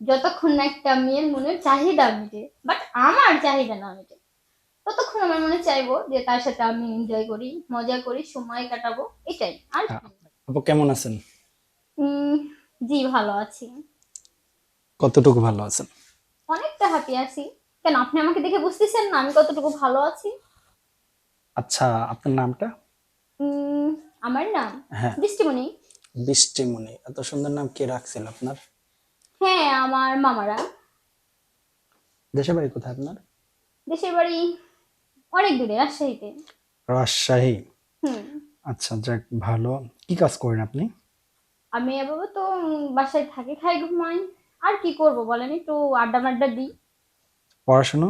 যতক্ষণ না একটা মেয়ের মনের চাহিদা মিটে বাট আমার চাহিদা না মিটে ততক্ষণ আমার মনে চাইব যে তার সাথে আমি এনজয় করি মজা করি সময় কাটাবো এটাই আর আপু কেমন আছেন? জি ভালো আছি। কতটুকু ভালো আছেন? অনেকটা হ্যাপি আছি। কেন আপনি আমাকে দেখে বুঝতেছেন না আমি কতটুকু ভালো আছি? আচ্ছা আপনার নামটা? আমার নাম? হ্যাঁ। দৃষ্টিমণি বৃষ্টিমণি এত সুন্দর নাম কে রাখছিল আপনার? হ্যাঁ আমার মামারা। দেশের বাড়ি কোথায় আপনার? দেশের বাড়ি অনেক দূরে রাজশাহীতে। রাজশাহী? হুম। আচ্ছা যাক ভালো। কি কাজ করেন আপনি? আমি আপাতত তো বাসায় থাকি খাই ঘুমাই। আর কি করব বলেন একটু আড্ডা মাড্ডা দিই। পড়াশোনা?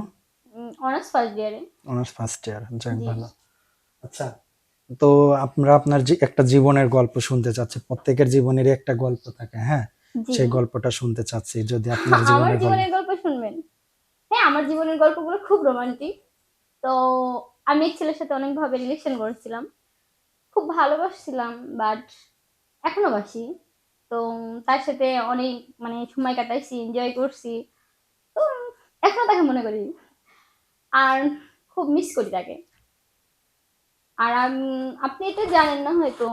অনার্স ফার্স্ট ইয়ারে অনার্স ফার্স্ট ইয়ার যাক ভালো। আচ্ছা তো আমরা আপনার যে একটা জীবনের গল্প শুনতে চাচ্ছি প্রত্যেকের জীবনেরই একটা গল্প থাকে হ্যাঁ? সেই গল্পটা শুনতে চাচ্ছি যদি আপনার আমার জীবনের গল্প শুনবেন। হ্যাঁ আমার জীবনের গল্পগুলো খুব রোমান্টিক তো আমি এক ছেলের সাথে অনেকভাবে রিলেশন করেছিলাম। খুব ভালোবাসছিলাম বাট এখনও বাসি। তো তার সাথে অনেক মানে সময় কাটাইছি এনজয় করছি। তো এখনও তাকে মনে করি। আর খুব মিস করি তাকে। আর আপনি এটা জানেন না হয়তো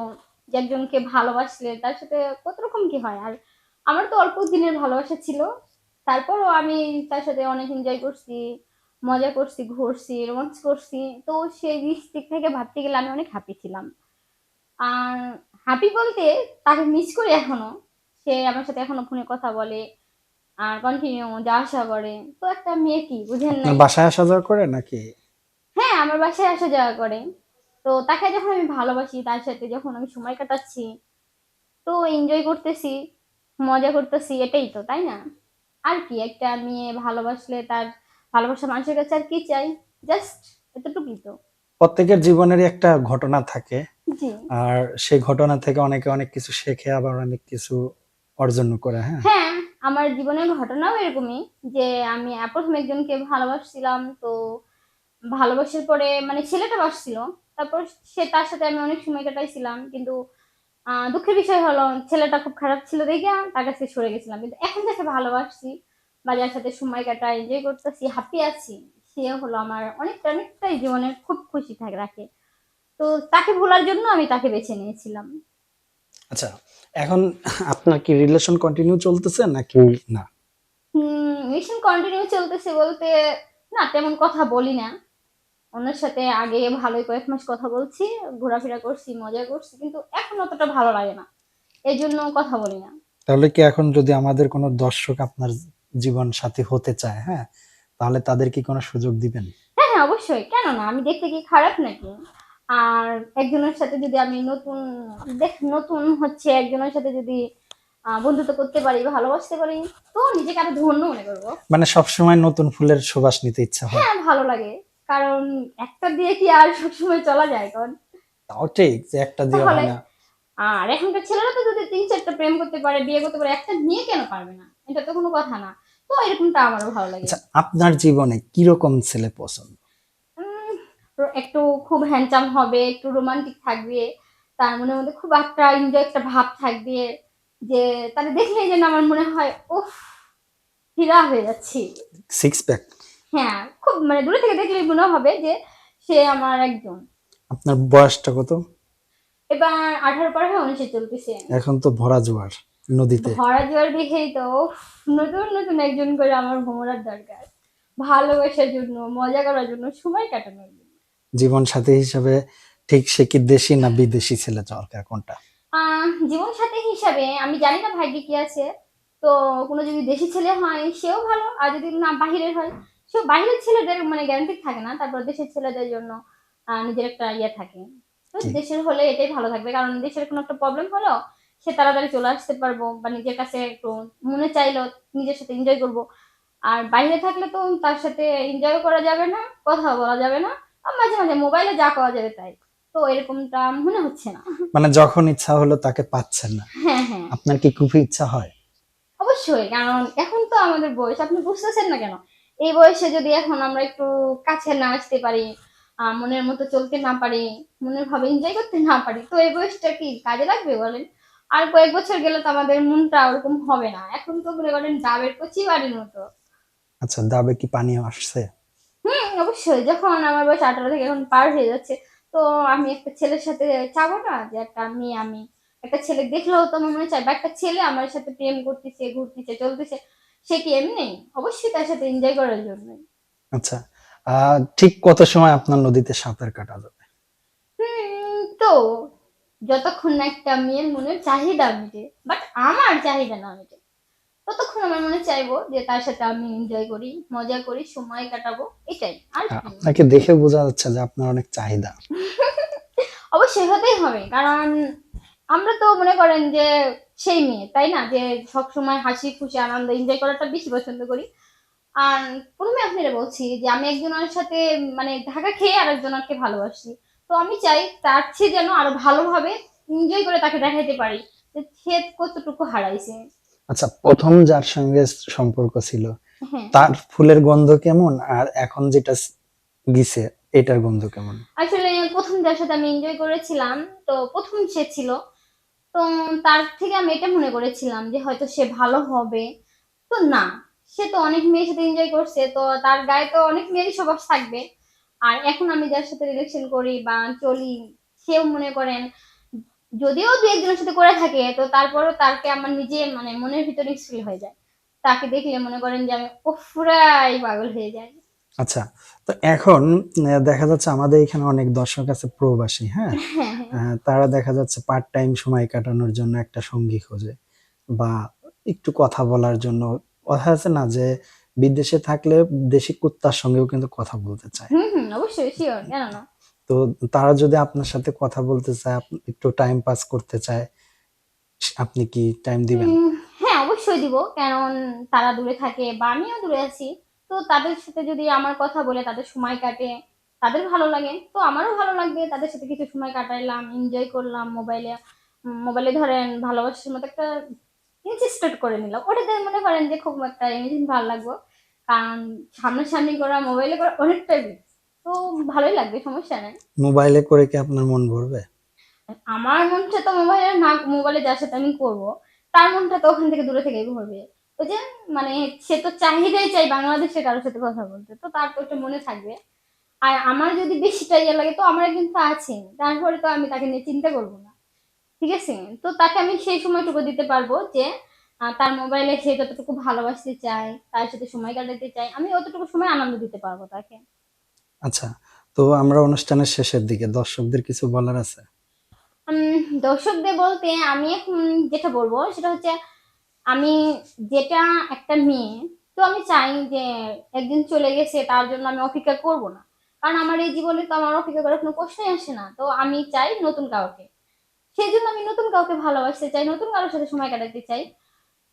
যে একজনকে ভালোবাসলে তার সাথে কত রকম কি হয়? আর আমার তো অল্প দিনের ভালোবাসা ছিল। তারপরও আমি তার সাথে অনেক এনজয় করছি মজা করছি ঘুরছি রোমান্স করছি। তো সেই দিক থেকে ভাবতে গেলে আমি অনেক হ্যাপি ছিলাম। আর হ্যাপি বলতে তাকে মিস করি এখনও। সে আমার সাথে এখনও ফোনে কথা বলে আর কন্টিনিউ যাওয়া আসা করে। তো একটা মেয়ে কি বুঝেন না বাসায় আসা যাওয়া করে নাকি? হ্যাঁ আমার বাসায় আসা যাওয়া করে। তো তাকে যখন আমি ভালোবাসি তার সাথে যখন আমি সময় কাটাচ্ছি তো এনজয় করতেছি। মজা করতেছি এটাই তো তাই না? আর কি একটা মেয়ে ভালোবাসলে তার ভালোবাসা মানুষের কাছে আর কি চাই? জাস্ট এতটুকুই তো। প্রত্যেকের জীবনেরই একটা ঘটনা থাকে। আর সেই ঘটনা থেকে অনেকে অনেক কিছু শেখে আবার অনেক কিছু অর্জন করে হ্যাঁ? হ্যাঁ আমার জীবনের ঘটনাও এরকমই যে আমি প্রথম একজনকে ভালোবাসছিলাম তো ভালোবাসার পরে মানে ছেলেটা বাসছিল তারপর সে তার সাথে আমি অনেক সময় কাটাইছিলাম কিন্তু দুঃখের বিষয় হলো ছেলেটা খুব খারাপ ছিল দেখে তার কাছে সরে গেছিলাম। কিন্তু এখন যাকে ভালোবাসছি বা যার সাথে সময় কাটা এনজয় করতেছি হ্যাপি আছি সে হলো আমার অনেকটা অনেকটাই জীবনের খুব খুশি থাকে রাখে। তো তাকে ভোলার জন্য আমি তাকে বেছে নিয়েছিলাম। আচ্ছা এখন আপনার কি রিলেশন কন্টিনিউ চলতেছে নাকি না? মিশন কন্টিনিউ চলতেছে বলতে না তেমন কথা বলি না। ওনার সাথে আগে ভালোই কয়েক মাস কথা বলছি ঘোরাফেরা করছি মজা করছি কিন্তু এখন অতটা ভালো লাগে না। এই জন্য কথা বলি না। তাহলে কি এখন যদি আমাদের কোনো দর্শক আপনার জীবন সাথী হতে চায় হ্যাঁ? তাহলে তাদের কি কোনো সুযোগ দিবেন? হ্যাঁ হ্যাঁ অবশ্যই। কেন না? আমি দেখতে কি খারাপ নাকি? আর একজনের সাথে যদি আমি নতুন দেখ নতুন হচ্ছে একজনের সাথে যদি বন্ধুত্ব করতে পারি ভালোবাসতে পারি তো নিজেকে আরও ধন্য মনে করব। মানে সবসময় নতুন ফুলের সুবাস নিতে ইচ্ছা হয়। হ্যাঁ ভালো লাগে। কারণ একটা দিয়ে কি আর সবসময় চলা যায় কারণ তাও ঠিক যে একটা দিয়ে তাহলে? হয় না। আর এখনকার ছেলেরা তো যদি তিন চারটা প্রেম করতে পারে বিয়ে করতে পারে একটা নিয়ে কেন পারবে না? এটা তো কোনো কথা না। তো এরকমটা আমারও ভালো লাগে। আচ্ছা আপনার জীবনে কীরকম ছেলে পছন্দ? একটু খুব হ্যান্ডসাম হবে একটু রোমান্টিক থাকবে তার মনের মধ্যে খুব একটা এনজয় একটা ভাব থাকবে যে তাকে দেখলেই যেন আমার মনে হয় উফ হীরা হয়ে যাচ্ছি। সিক্স প্যাক হ্যাঁ খুব মানে দূরে থেকে দেখলে মনে হবে যে সে আমার একজন। আপনার বয়সটা কত? এবার আঠারো পরে হয়ে উনিশে চলতেছে। এখন তো ভরা জোয়ার নদীতে। ভরা জোয়ার দেখেই তো নতুন নতুন একজন করে আমার ভ্রমণার দরকার। ভালোবাসার জন্য মজা করার জন্য সময় কাটানোর জন্য। জীবন সাথী হিসাবে ঠিক সে কি দেশি না বিদেশি ছেলে দরকার কোনটা? জীবন সাথী হিসাবে আমি জানি না ভাগ্যে কি আছে। তো কোনো যদি দেশি ছেলে হয় সেও ভালো আর যদি না বাহিরের হয় সেও বাহিরের ছেলেদের মানে গ্যারান্টি থাকে না তারপর দেশের ছেলেদের জন্য নিজের একটা ইয়ে থাকে। তো দেশের হলে এটাই ভালো থাকবে কারণ দেশের কোনো একটা প্রবলেম হলো সে তাড়াতাড়ি চলে আসতে পারব বা নিজের কাছে একটু মনে চাইলো নিজের সাথে এনজয় করব। আর বাইরে থাকলে তো তার সাথে এনজয় করা যাবে না কথা বলা যাবে না আর মাঝে মাঝে মোবাইলে যা পাওয়া যাবে তাই। তো এরকমটা মনে হচ্ছে না। মানে যখন ইচ্ছা হলো তাকে পাচ্ছেন না। হ্যাঁ হ্যাঁ। আপনার কি খুবই ইচ্ছা হয়? অবশ্যই কারণ এখন তো আমাদের বয়স আপনি বুঝতেছেন না কেন? এই বয়সে যদি এখন আমরা একটু কাছে না আসতে পারি মনের মতো চলতে না পারি মনের ভাবে এনজয় করতে না পারি তো এই বয়সটা কি কাজে লাগবে বলেন? আর কয়েক বছর গেলে তো আমাদের মনটা ওরকম হবে না। এখন তো মনে করেন ডাবের কচি বাড়ির মতো। আচ্ছা দাবে কি পানি আসছে? হুম অবশ্যই। যখন আমার বয়স আঠারো থেকে এখন পার হয়ে যাচ্ছে তো আমি একটা ছেলের সাথে চাবো না? যে একটা মেয়ে আমি একটা ছেলে দেখলেও তো আমার মনে চাই বা একটা ছেলে আমার সাথে প্রেম করতেছে ঘুরতেছে চলতেছে। সে কি এমনি? অবশ্যই তার সাথে এনজয় করার জন্য। আচ্ছা ঠিক কত সময় আপনার নদীতে সাঁতার কাটা যাবে? তো যতক্ষণ না একটা মেয়ের মনের চাহিদা মিটে বাট আমার চাহিদা না মিটে ততক্ষণ আমার মনে চাইব যে তার সাথে আমি এনজয় করি মজা করি সময় কাটাবো এটাই আর আপনাকে দেখে বোঝা যাচ্ছে যে আপনার অনেক চাহিদা। অবশ্যই হতেই হবে কারণ আমরা তো মনে করেন যে সেই মেয়ে তাই না? যে সবসময় হাসি খুশি আনন্দ এনজয় করাটা বেশি পছন্দ করি। আর প্রথমে আপনারা বলছি যে আমি একজনের সাথে মানে ঢাকা খেয়ে আরেকজনকে ভালোবাসি। তো আমি চাই তার চেয়ে যেন আরও ভালোভাবে এনজয় করে তাকে দেখাইতে পারি যে সে কতটুকু হারাইছে। আচ্ছা প্রথম যার সঙ্গে সম্পর্ক ছিল হ্যাঁ। তার ফুলের গন্ধ কেমন? আর এখন যেটা গিছে এটার গন্ধ কেমন? আসলে প্রথম যার সাথে আমি এনজয় করেছিলাম তো প্রথম সে ছিল। তো তার থেকে আমি এটা মনে করেছিলাম যে হয়তো সে ভালো হবে। তো না সে তো অনেক মেয়ের সাথে এনজয় করছে তো তার গায়ে তো অনেক মেয়েরই স্বভাব থাকবে। আর এখন আমি যার সাথে রিলেশন করি বা চলি সেও মনে করেন যদিও দু একজনের সাথে করে থাকে তো তারপরও তাকে আমার নিজে মানে মনের ভিতরে ফিল হয়ে যায়। তাকে দেখলে মনে করেন যে আমি পুরাই পাগল হয়ে যাই আচ্ছা তো এখন দেখা যাচ্ছে আমাদের এখানে অনেক দর্শক আছে প্রবাসী হ্যাঁ? হ্যাঁ। তারা দেখা যাচ্ছে পার্ট টাইম সময় কাটানোর জন্য একটা সঙ্গী খোঁজে বা একটু কথা বলার জন্য। কথা আছে না যে বিদেশে থাকলে দেশি কুত্তার সঙ্গেও কিন্তু কথা বলতে চায়। অবশ্যই শিওর কেন না? তো তারা যদি আপনার সাথে কথা বলতে চায় একটু টাইম পাস করতে চায় আপনি কি টাইম দিবেন? হ্যাঁ অবশ্যই দিব। কারণ তারা দূরে থাকে বা আমিও দূরে আছি। তো তাদের সাথে যদি আমার কথা বলে তাদের সময় কাটে তাদের ভালো লাগে। তো আমারও ভালো লাগবে। তাদের সাথে কিছু সময় কাটাইলাম এনজয় করলাম মোবাইলে মোবাইলে ধরেন ভালোবাসার মতো একটা ইনসিস্টেড করে নিলাম। ওটাতে মনে করেন যে খুব একটা এমনি ভালো লাগবে। কারণ সামনাসামনি করা মোবাইলে করা অনেকটাই বেশি। তো ভালোই লাগবে সমস্যা নেই। মোবাইলে করে কি আপনার মন ভরবে? আমার মনটা তো মোবাইলে না মোবাইলে যার সাথে আমি করব তার মনটা তো ওখান থেকে দূরে থেকেই ভরবে। ওই যে মানে সে তো চাহিদাই চাই বাংলাদেশে কারোর সাথে কথা বলতে। তো তার তো একটা মনে থাকবে। আর আমার যদি বেশিটা ইয়ে লাগে তো আমার কিন্তু আছে তারপরে তো আমি তাকে নিয়ে চিন্তা করব না। ঠিক আছে? তো তাকে আমি সেই সময়টুকু দিতে পারব যে তার মোবাইলে সে যতটুকু ভালোবাসতে চায় তার সাথে সময় কাটাতে চাই আমি অতটুকু সময় আনন্দ দিতে পারব তাকে। আচ্ছা তো আমরা অনুষ্ঠানের শেষের দিকে দর্শকদের কিছু বলার আছে? দর্শকদের বলতে আমি এখন যেটা বলব সেটা হচ্ছে আমি যেটা একটা মেয়ে তো আমি চাই যে একদিন চলে গেছে তার জন্য আমি অপেক্ষা করব না। কারণ আমার এই জীবনে তো আমার অপেক্ষা করার কোনো প্রশ্নই আসে না। তো আমি চাই নতুন কাউকে। সেই জন্য আমি নতুন কাউকে ভালোবাসতে চাই, নতুন কারোর সাথে সময় কাটাতে চাই।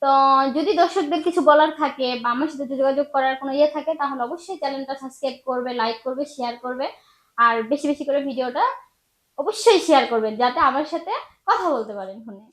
তো যদি দর্শকদের কিছু বলার থাকে বা আমার সাথে যোগাযোগ করার কোনো ইয়ে থাকে, তাহলে অবশ্যই চ্যানেলটা সাবস্ক্রাইব করবে লাইক করবে শেয়ার করবে। আর বেশি বেশি করে ভিডিওটা অবশ্যই শেয়ার করবেন, যাতে আমার সাথে কথা বলতে পারেন ফোনে।